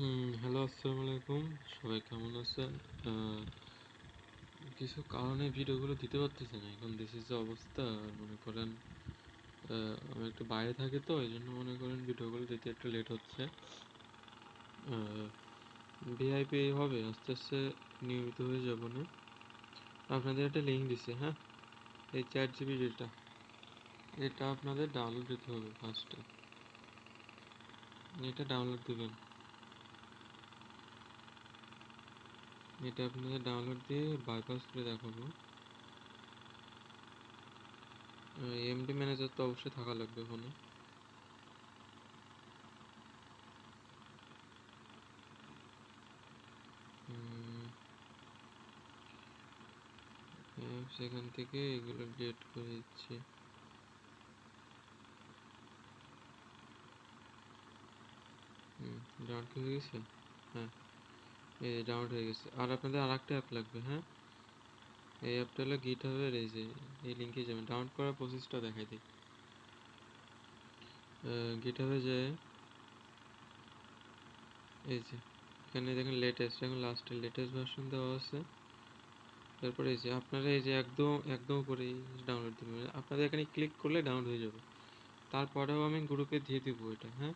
হুম, hello, আসসালামু আলাইকুম। সবাই কেমন আছেন? কিছু কারণে ভিডিওগুলো দিতে পারতেছি না। এখন দেশের যে অবস্থা, মনে করেন আমি একটু বাইরে থাকি তো, এই জন্য মনে করেন ভিডিওগুলো দিতে একটু লেট হচ্ছে। ভিআইপি হবে, আস্তে আস্তে নিয়মিত হয়ে যাব না। আপনাদের একটা লিঙ্ক দিছে হ্যাঁ? এই চ্যাট জিবি যেটা, এটা আপনাদের ডাউনলোড দিতে হবে ফার্স্টে এটা ডাউনলোড দিবেন। এটা আপনাদের ডাউনলোড দিয়ে বাইপাস করে দেখাবো। এমডি ম্যানেজার তো অবশ্যই থাকা লাগবে ফোনে সেখান থেকে এগুলো ডিলিট করে দিচ্ছি। ডাউনলোড হয়ে গেছে? হ্যাঁ। এই ডাউনলোড হয়ে গেছে। আর আপনাদের আর একটা অ্যাপ লাগবে হ্যাঁ? এই অ্যাপটা হলো গিট হাবের এই যে, এই লিঙ্কে যাবেন। ডাউনলোড করার প্রসেসটা দেখাই দিই। গিট হাবে যে, এই যে, এখানে দেখেন লেটেস্ট এখন লাস্টের লেটেস্ট ভার্সন দেওয়া আছে। তারপরে এই যে, আপনারা এই যে একদম একদম উপরে ডাউনলোড দেবেন। আপনাদের এখানে ক্লিক করলে ডাউনলোড হয়ে যাবে। তারপরেও আমি গ্রুপে দিয়ে দিব এটা হ্যাঁ?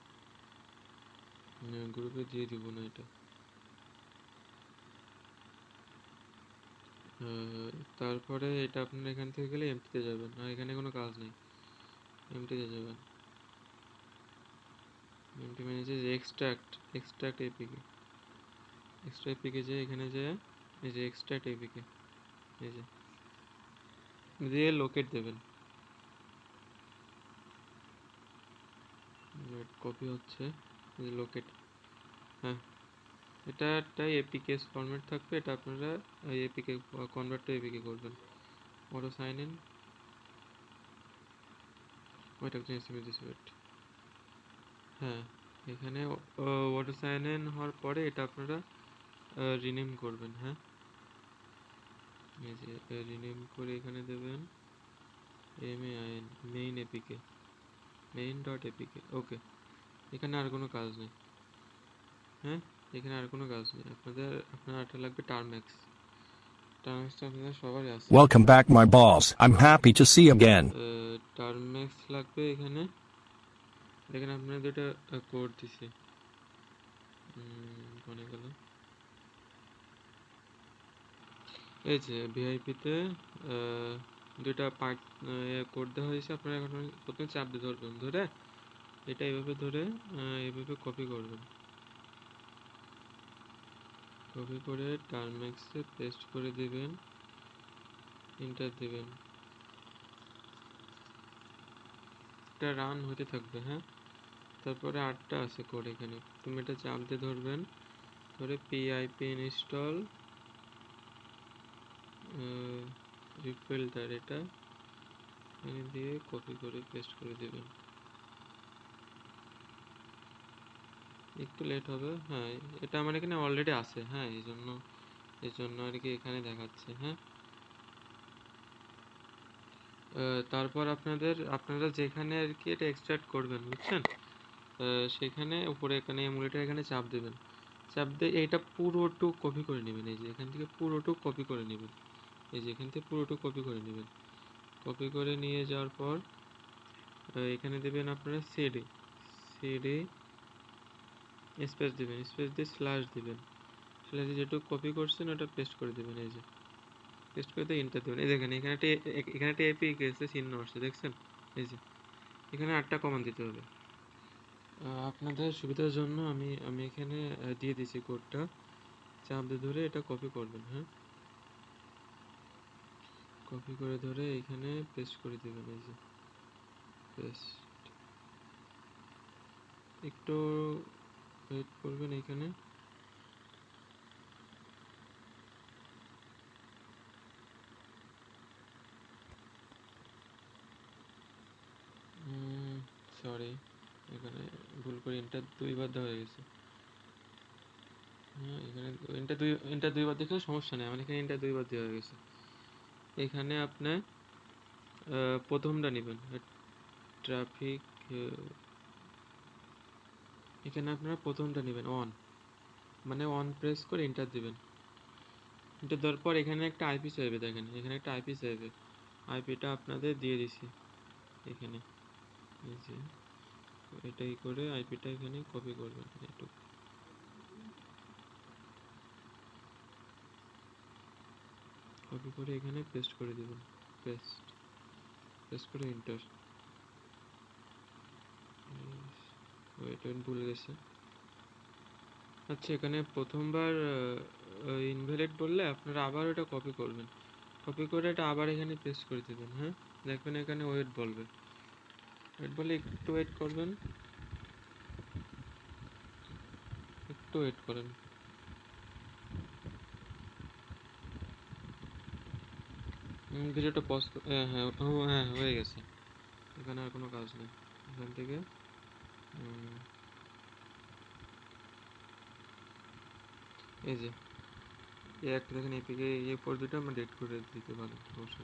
গ্রুপে দিয়ে দিব না এটা। তারপরে এটা আপনার এখান থেকে গেলে এমটিতে যাবেন, আর এখানে কোনো কাজ নেই। এমটিতে যাবেন। এমটি মানে যে extract extract APK extra APK যে, এখানে যে, এই যে এক্সট্রাক্ট এপিকে এই যে। দিয়ে লোকেট দেবেন। কপি হচ্ছে লোকেট হ্যাঁ। এটা একটা এপিকে ফরম্যাট থাকবে, এটা আপনারা এপিকে কনভার্ট টু এপিকে করবেন। অটো সাইন ইন এসএমএস দিছি হ্যাঁ এখানে অটো সাইন ইন হওয়ার পরে এটা আপনারা রিনেম করবেন হ্যাঁ? এই যে রিনেম করে এখানে দেবেন। M A I N main APK main dot APK okay এখানে আর কোনো কাজ নেই। হ্যাঁ? এখানে আর কোনো কাজ নেই। আপনাদের আপনার একটা লাগবে টার্মেক্স টার্মেক্সটা আপনাদের সবারই আছে। Welcome back, my boss. I'm happy to see you again. টার্মেক্স লাগবে এখানে। এখানে আপনাদের দুটো কোড দিছি। কোনে গেল এই যে ভিআইপিতে দুইটা পার্ট কোড দেওয়া হয়েছে। আপনারা এখন প্রথমে চাপ দিয়ে ধরবেন। ধরে এটা এইভাবে ধরে এইভাবে কপি করবেন। কপি করে টার্মেক্সে পেস্ট করে দিবেন এন্টার দিবেন। এটা রান হতে থাকবে হ্যাঁ? তারপরে আটটা আছে কোড এখানে। তুমি এটা চাপ দিয়ে ধরবেন, ধরে পিআইপি ইনস্টল রিফিল্টার এটা দিয়ে কপি করে পেস্ট করে দিবেন। একটু লেট হবে। হ্যাঁ এটা আমার এখানে অলরেডি আছে। হ্যাঁ এই জন্য এই জন্য আর কি এখানে দেখাচ্ছে। হ্যাঁ। তারপর আপনাদের, আপনারা যেখানে আর কি এটা এক্সট্রাক্ট করবেন, বুঝছেন? সেখানে উপরে এখানে এমুলেটার এখানে চাপ দেবেন। চাপ দিয়ে এইটা পুরোটুক কপি করে নেবেন। এই যে এখান থেকে পুরোটুক কপি করে নেবেন। এই যে এখান থেকে পুরোটুক কপি করে নেবেন। কপি করে নিয়ে যাওয়ার পর এখানে দেবেন আপনারা সিডি সিডি স্পেস দিবেন স্পেস দিয়ে স্ল্যাশ দিবেন। স্ল্যাশ যেটুকু কপি করছেন, ওটা পেস্ট করে দেবেন, এই যে। পেস্ট করে দিয়ে এন্টার দেবেন। এই দেখেন, এখানে একটা এখানে একটা এপি গেছে, চিহ্ন আসছে, দেখছেন? এই যে। এখানে আটটা কমান দিতে হবে। আপনাদের সুবিধার জন্য আমি আমি এখানে দিয়ে দিছি কোডটা চাপ দিয়ে ধরে এটা কপি করবেন হ্যাঁ? কপি করে ধরে এখানে পেস্ট করে দেবেন, এই যে। পেস্ট একটু ওয়েট করবেন এখানে সরি এখানে ভুল করে ইন্টার দুইবার দেওয়া হয়ে গেছে। হ্যাঁ এখানে ইন্টার দুই ইন্টার দুইবার দেখলে সমস্যা নেই, আমার এখানে ইন্টার দুইবার দেওয়া হয়ে গেছে। এখানে আপনি প্রথমটা নেবেন। ট্রাফিক এখানে আপনারা প্রথমটা নেবেন অন মানে অন প্রেস করে এন্টার দিবেন। এন্টার দেওয়ার পর এখানে একটা আইপি চাইবে, দেখেন, এখানে একটা আইপি চাইবে। আইপিটা আপনাদের দিয়ে দিছি, এখানে। এই যে, এটাই করে আইপিটা এখানে কপি করবেন, একটু। কপি করে এখানে পেস্ট করে দিবেন পেস্ট পেস্ট করে এন্টার ওয়েট ওয়েট ভুলে গেছে। আচ্ছা এখানে প্রথমবার ইনভ্যালিড বললে আপনারা আবার ওটা কপি করবেন। কপি করে এটা আবার এখানে পেস্ট করে দেবেন হ্যাঁ? দেখবেন এখানে ওয়েট বলবে। ওয়েট বলে একটু ওয়েট করবেন। একটু ওয়েট করেন। ভিডিওটা পজ হ্যাঁ হ্যাঁ হ্যাঁ হয়ে গেছে। এখানে আর কোনো কাজ নেই। এখান থেকে এই যে, এই একটা দেখেন এপিকে এই পর দুটো আমরা ডেট করে দিতে পারি, সমস্যা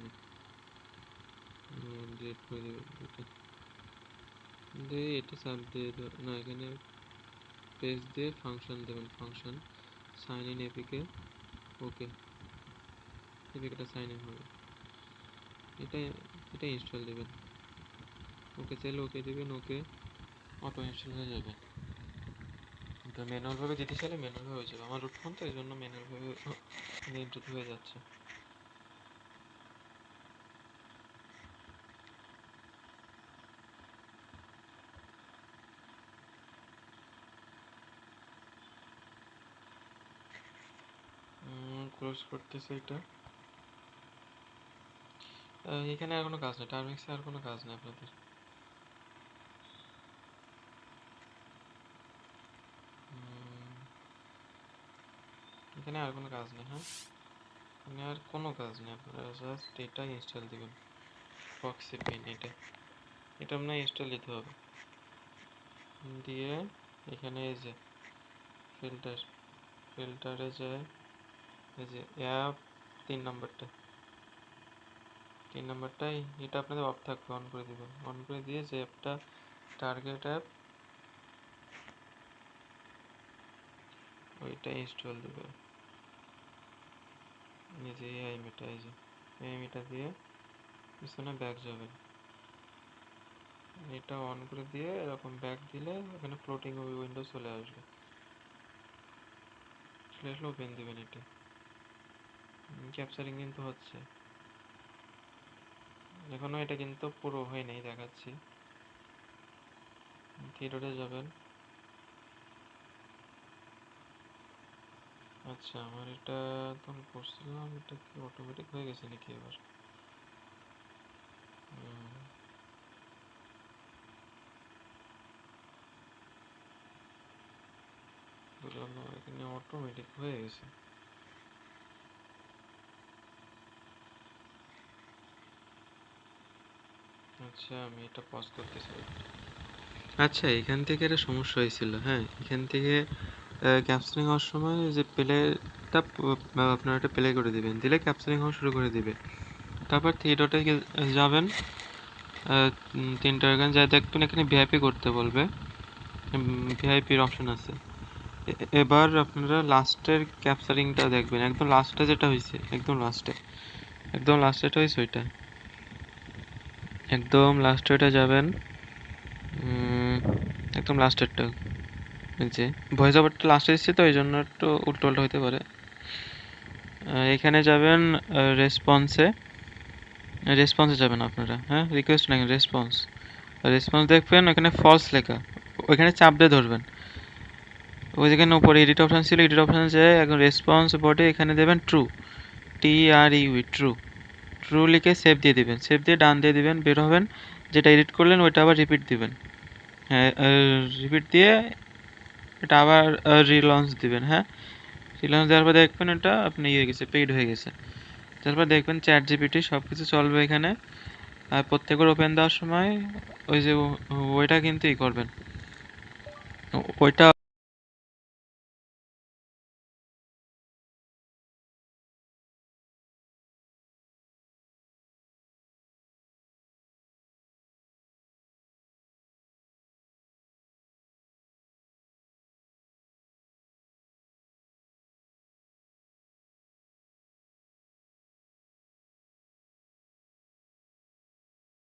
ডেট করে দেবে এটা দিয়ে এটা সাব দিয়ে না, এখানে পেজ দিয়ে ফাংশন দেবেন function sign in APK okay এপিকেটা sign in হবে। এটা এটা ইনস্টল দেবেন। ওকে চাইলে ওকে দেবেন ওকে অটো ইনস্টল হয়ে যাবে। তো ম্যানুয়াল ভাবে দিতে চাইলে ম্যানুয়াল ভাবে হয়ে যাবে। আমার রুট ফোন তো এই জন্য ম্যানুয়াল ভাবে ইন্টার হয়ে যাচ্ছে। ক্লোজ করতেছে এটা। এখানে আর কোনো কাজ নেই। টার্মিক্সে আর কোনো কাজ নেই আপনাদের। এখানে আর কোনো কাজ নেই হ্যাঁ? এখানে আর কোনো কাজ নেই, আপনারা জাস্ট এটা ইনস্টল দিবেন। ফক্সি পিন এটা। এটা আপনার ইনস্টল দিতে হবে। দিয়ে এখানে এই যে ফিল্টার ফিল্টারে যায় এই যে অ্যাপ তিন নম্বরটা। তিন নম্বরটাই, এটা আপনাদের অফ থাকবে অন করে দিবেন। অন করে দিয়ে যে অ্যাপটা টার্গেট অ্যাপ ওইটা ইনস্টল দেবে এই যে এই আইমিটা, এই যে এই আইমিটা দিয়ে পিছনে ব্যাক যাবেন এটা অন করে দিয়ে এরকম ব্যাক দিলে ওখানে ফ্লোটিং উইন্ডো চলে আসবে। চলে আসলে ওপেন দিবেন এটা। ক্যাপচারিং কিন্তু হচ্ছে। এখনও এটা কিন্তু পুরো হয় নাই দেখাচ্ছি থিয়েটারে যাবেন। আচ্ছা আমার এটা তখন করছিলাম এটা কি অটোমেটিক হয়ে গেছে নাকি এবার এখানে অটোমেটিক হয়ে গেছে। আচ্ছা আমি এটা পজ করতে চাই। আচ্ছা এখান থেকে একটা সমস্যা হয়েছিল হ্যাঁ? এখান থেকে ক্যাপচারিং হওয়ার সময় যে প্লেটা আপনারা একটা প্লে করে দিবেন। দিলে ক্যাপচারিং হওয়া শুরু করে দিবে। তারপর ডটে যাবেন। তিনটা এখানে যা দেখবেন এখানে ভিআইপি করতে বলবে। ভিআইপির অপশন আছে। এবার আপনারা লাস্টের ক্যাপচারিংটা দেখবেন। একদম লাস্টে যেটা হয়েছে একদম লাস্টে একদম লাস্টেটা হয়েছে ওইটা। একদম লাস্টে ওইটা যাবেন। একদম লাস্টেরটা যে ভয়েস ওভারটা লাস্টে দিচ্ছে তো, এই জন্য একটু উল্টো উল্টো হতে পারে এখানে যাবেন রেসপন্সে রেসপন্সে যাবেন আপনারা হ্যাঁ? রিকোয়েস্ট না রেসপন্স রেসপন্স দেখবেন, ওখানে ফলস লেখা। ওইখানে চাপ দিয়ে ধরবেন। ওই যেখানে উপরে এডিট অপশন ছিল এডিট অপশন যে এখন রেসপন্স বোর্ডে এখানে দেবেন true T R U true true লিখে সেভ দিয়ে দিবেন। সেভ দিয়ে ডান দিয়ে দিবেন, বের হবেন। যেটা এডিট করলেন, ওইটা আবার রিপিট দিবেন। হ্যাঁ রিপিট দিয়ে এটা আবার রিলঞ্চ দিবেন হ্যাঁ? রিলঞ্চ দেওয়ার পর দেখবেন এটা আপনি ইয়ে গেছে পেইড হয়ে গেছে। তারপর দেখবেন চ্যাট জিপিটি সব কিছু চলবে এখানে। আর প্রত্যেকের ওপেন দেওয়ার সময় ওই যে ওইটা কিন্তু ই করবেন। ওইটা